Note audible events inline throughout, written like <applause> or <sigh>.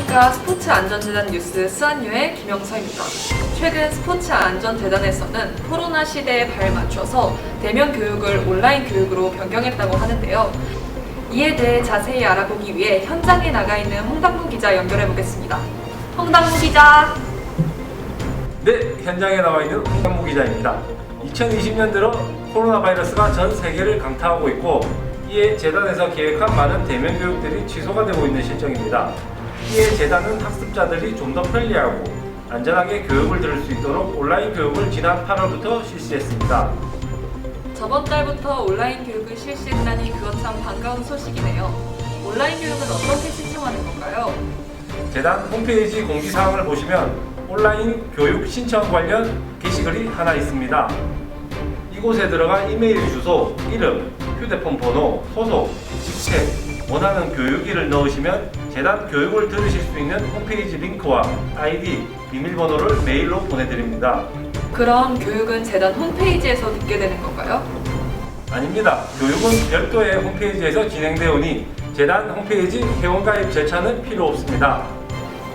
안녕하십니까 스포츠 안전재단 뉴스 스안유의 김영서입니다. 최근 스포츠 안전재단에서는 코로나 시대에 발맞춰서 대면 교육을 온라인 교육으로 변경했다고 하는데요. 이에 대해 자세히 알아보기 위해 현장에 나가 있는 홍당무 기자 연결해 보겠습니다. 홍당무 기자. 네, 현장에 나와 있는 홍상무 기자입니다. 2020년 들어 코로나 바이러스가 전 세계를 강타하고 있고 이에 재단에서 계획한 많은 대면 교육들이 취소가 되고 있는 실정입니다. 이에 재단은 학습자들이 좀 더 편리하고 안전하게 교육을 들을 수 있도록 온라인 교육을 지난 8월부터 실시했습니다. 저번 달부터 온라인 교육을 실시했다니 그것 참 반가운 소식이네요. 온라인 교육은 어떻게 신청하는 건가요? 재단 홈페이지 공지사항을 보시면 온라인 교육 신청 관련 게시글이 하나 있습니다. 이곳에 들어가 이메일 주소, 이름, 휴대폰 번호, 소속, 직책, 원하는 교육일을 넣으시면 재단 교육을 들으실 수 있는 홈페이지 링크와 아이디, 비밀번호를 메일로 보내드립니다. 그럼 교육은 재단 홈페이지에서 듣게 되는 건가요? 아닙니다. 교육은 별도의 홈페이지에서 진행되오니 재단 홈페이지 회원가입 절차는 필요 없습니다.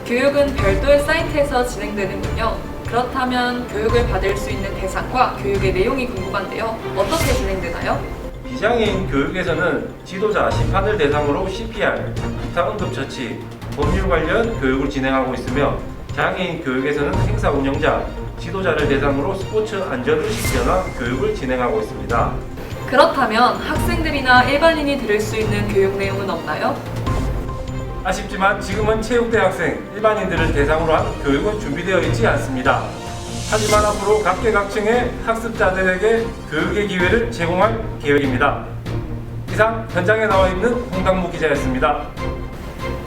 교육은 별도의 사이트에서 진행되는군요. 그렇다면 교육을 받을 수 있는 대상과 교육의 내용이 궁금한데요. 어떻게 진행되나요? 비장애인 교육에서는 지도자, 심판을 대상으로 CPR, 기타 응급처치, 법률 관련 교육을 진행하고 있으며 장애인 교육에서는 행사 운영자, 지도자를 대상으로 스포츠 안전의식 변화 교육을 진행하고 있습니다. 그렇다면 학생들이나 일반인이 들을 수 있는 교육 내용은 없나요? 아쉽지만 지금은 체육대학생, 일반인들을 대상으로 한 교육은 준비되어 있지 않습니다. 하지만 앞으로 각계각층의 학습자들에게 교육의 기회를 제공할 계획입니다. 이상 현장에 나와 있는 홍당무 기자였습니다.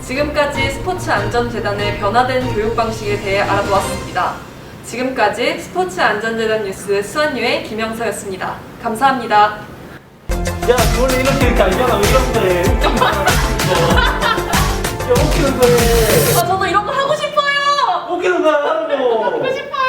지금까지 스포츠 안전재단의 변화된 교육 방식에 대해 알아보았습니다. 지금까지 스포츠 안전재단 뉴스 수원유의 김영서였습니다. 감사합니다. 야, 원래 이렇게 달잖아. 왜 이런 거해? <laughs> 웃기는 거해.